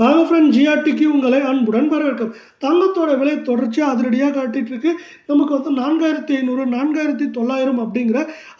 வாங்க ஃப்ரெண்ட் ஜிஆர்டிக்கு உங்களை அன்புடன் வரவேற்கும். தங்கத்தோட விலை தொடர்ச்சியாக அதிரடியாக காட்டிட்டு இருக்கு. நமக்கு வந்து நான்காயிரத்தி ஐநூறு நான்காயிரத்தி தொள்ளாயிரம் அப்படிங்கிற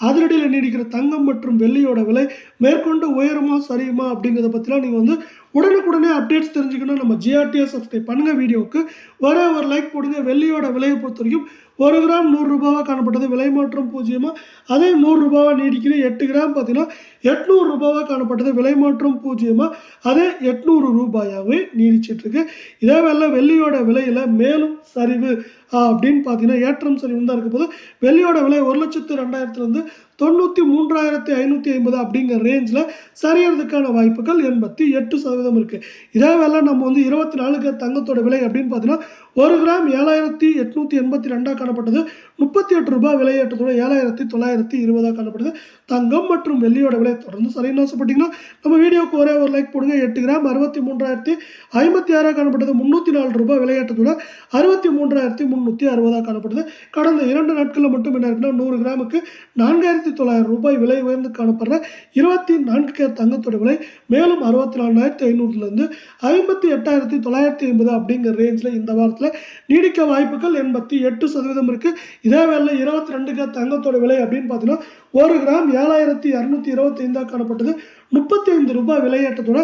அதிரடியில் நீடிக்கிற தங்கம் மற்றும் வெள்ளியோட விலை மேற்கொண்டு உயருமா சரியுமா அப்படிங்கிறத பற்றிலாம் நீங்கள் வந்து உடனுக்குடனே அப்டேட்ஸ் தெரிஞ்சுக்கணும். நம்ம ஜிஆர்டிஎஸ் சப்ஸ்கிரைப் பண்ணுங்கள் வீடியோவுக்கு. ஒரே ஒரு லைக் போடுங்க. வெள்ளியோட விலையை பொறுத்த வரைக்கும் ஒரு கிராம் நூறுரூபாவாக காணப்பட்டது. விலை மாற்றம் பூஜ்ஜியமாக அதே நூறுரூபாவாக நீடிக்குது எட்டு கிராம் பார்த்தீங்கன்னா எட்நூறு ரூபாவாக காணப்பட்டது. விலை மாற்றம் பூஜ்ஜியமாக அதே எட்நூறு ரூபாயாகவே நீடிச்சிட்ருக்கு இதே வேலை வெள்ளியோட விலையில் மேலும் சரிவு அப்படின்னு பார்த்தீங்கன்னா ஏற்றம் சரிவு தான் இருக்க போது வெள்ளியோட விலை ஒரு லட்சத்து ரெண்டாயிரத்துலேருந்து தொண்ணூற்றி மூன்றாயிரத்தி ஐநூற்றி ஐம்பது அப்படிங்கிற ரேஞ்சில் சரியறதுக்கான வாய்ப்புகள் எண்பத்தி எட்டு சதவீதம் இருக்குது இதே வேலை நம்ம வந்து இருபத்தி நாலுக்கு தங்கத்தோட விலை அப்படின்னு பார்த்தீங்கன்னா ஒரு கிராம் ஏழாயிரத்தி எட்நூற்றி எண்பத்தி ரெண்டாக காணப்பட்டது. முப்பத்தி எட்டு ரூபாய் விலையேற்றத்தோட ஏழாயிரத்தி தொள்ளாயிரத்தி இருபதாக காணப்பட்டது தங்கம் மற்றும் வெள்ளியோட விலை தொடர்ந்து சரின்னு ஆசைப்பட்டீங்கன்னா நம்ம வீடியோக்கு ஒரே ஒரு லைக் போடுங்க. எட்டு கிராம் அறுபத்தி மூன்றாயிரத்தி ஐம்பத்தி ஆறாக காணப்பட்டது. முந்நூற்றி நாலு ரூபாய் விலையேற்றத்தோட அறுபத்தி மூன்றாயிரத்தி முந்நூற்றி அறுபதாக காணப்படுது. கடந்த இரண்டு நாட்களில் மட்டும் என்ன இருக்குன்னா நூறு கிராமுக்கு நான்காயிரத்தி தொள்ளாயிரம் ரூபாய் விலை உயர்ந்து காணப்படுற இருபத்தி நான்கு கேர் தங்கத்தோட விலை மேலும் அறுபத்தி நாலாயிரத்தி ஐநூறுலேருந்து ஐம்பத்தி எட்டாயிரத்தி தொள்ளாயிரத்தி ஐம்பது அப்படிங்கிற ரேஞ்சில் இந்த வாரத்தில் நீடிக்க வாய்ப்புகள் எண்பத்தி எட்டு சதவீதம் இருக்குது இதே வேலை இருபத்தி ரெண்டு கேர் தங்கத்தோட விலை அப்படின்னு பார்த்தீங்கன்னா ஒரு கிராம் ஏழாயிரத்தி இரநூத்தி இருபத்தி ஐந்தாக காணப்பட்டது. முப்பத்தி ஐந்து ரூபாய் விலையேற்றத்தோட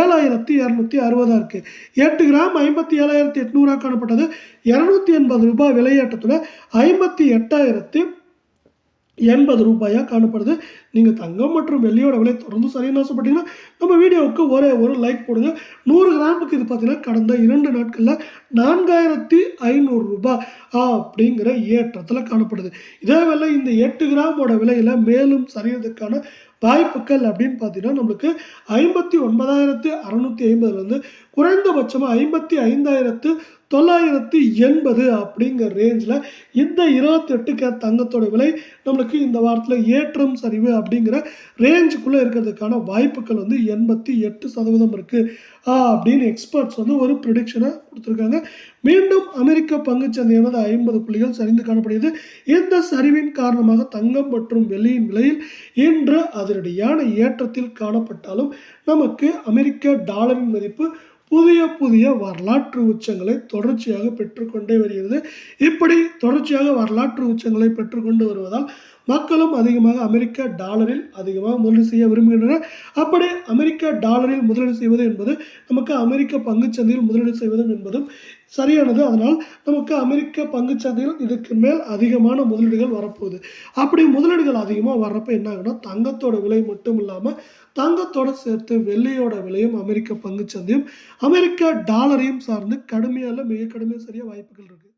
ஏழாயிரத்தி இரநூத்தி அறுபதாக இருக்குது எட்டு கிராம் ஐம்பத்தி ஏழாயிரத்தி எட்நூறாக காணப்பட்டது. இரநூத்தி எண்பது ரூபாய் விலையேற்றத்தோட ஐம்பத்தி எட்டாயிரத்தி எண்பது ரூபாயாக காணப்படுது. நீங்கள் தங்கம் மற்றும் வெள்ளியோட விலை தொடர்ந்து சரியான ஆசைப்பட்டீங்கன்னா நம்ம வீடியோவுக்கு ஒரே ஒரு லைக் போடுங்க. நூறு கிராமுக்கு இது பார்த்தீங்கன்னா கடந்த இரண்டு நாட்களில் நான்காயிரத்தி ஐநூறு ரூபாய் அப்படிங்கிற ஏற்றத்தில் காணப்படுது. இதே வேலை இந்த எட்டு கிராமோட விலையில் மேலும் சரியறதுக்கான வாய்ப்புகள் அப்படின்னு பார்த்தீங்கன்னா நம்மளுக்கு ஐம்பத்தி ஒன்பதாயிரத்து அறநூற்றி ஐம்பதுலேருந்து குறைந்தபட்சமாக ஐம்பத்தி ஐந்தாயிரத்து தொள்ளாயிரத்தி எண்பது அப்படிங்கிற ரேஞ்சில் இந்த இருபத்தெட்டு கேர் தங்கத்தோட விலை நம்மளுக்கு இந்த வாரத்தில் ஏற்றம் சரிவு அப்படிங்கிற ரேஞ்சுக்குள்ளே இருக்கிறதுக்கான வாய்ப்புகள் வந்து எண்பத்தி எட்டு சதவீதம் இருக்குது அப்படின்னு எக்ஸ்பர்ட்ஸ் வந்து ஒரு ப்ரிடிக்ஷனை கொடுத்துருக்காங்க. மீண்டும் அமெரிக்க பங்குச்சந்தையானது ஐம்பது புள்ளிகள் சரிந்து காணப்படுகிறது. இந்த சரிவின் காரணமாக தங்கம் மற்றும் வெள்ளியின் விலையில் இன்று அதிரடியான ஏற்றத்தில் காணப்பட்டாலும் நமக்கு அமெரிக்க டாலரின் மதிப்பு புதிய புதிய வரலாற்று உச்சங்களை தொடர்ச்சியாக பெற்றுக்கொண்டே வருகிறது. இப்படி தொடர்ச்சியாக வரலாற்று உச்சங்களை பெற்றுக்கொண்டு வருவதால் மக்களும் அதிகமாக அமெரிக்க டாலரில் அதிகமாக முதலீடு செய்ய விரும்புகின்றனர். அப்படி அமெரிக்க டாலரில் முதலீடு செய்வது என்பது நமக்கு அமெரிக்க பங்குச்சந்தையில் முதலீடு செய்வதும் என்பதும் சரியானது. அதனால் நமக்கு அமெரிக்க பங்குச்சந்தையில் இதுக்கு மேல் அதிகமான முதலீடுகள் வரப்போகுது. அப்படி முதலீடுகள் அதிகமாக வர்றப்ப என்ன ஆகுனா தங்கத்தோட விலை மட்டும் இல்லாமல் தங்கத்தோட சேர்த்து வெள்ளியோட விலையும் அமெரிக்க பங்குச்சந்தையும் அமெரிக்க டாலரையும் சார்ந்து கடுமையால் மிக கடுமையாக சரியாக வாய்ப்புகள் இருக்குது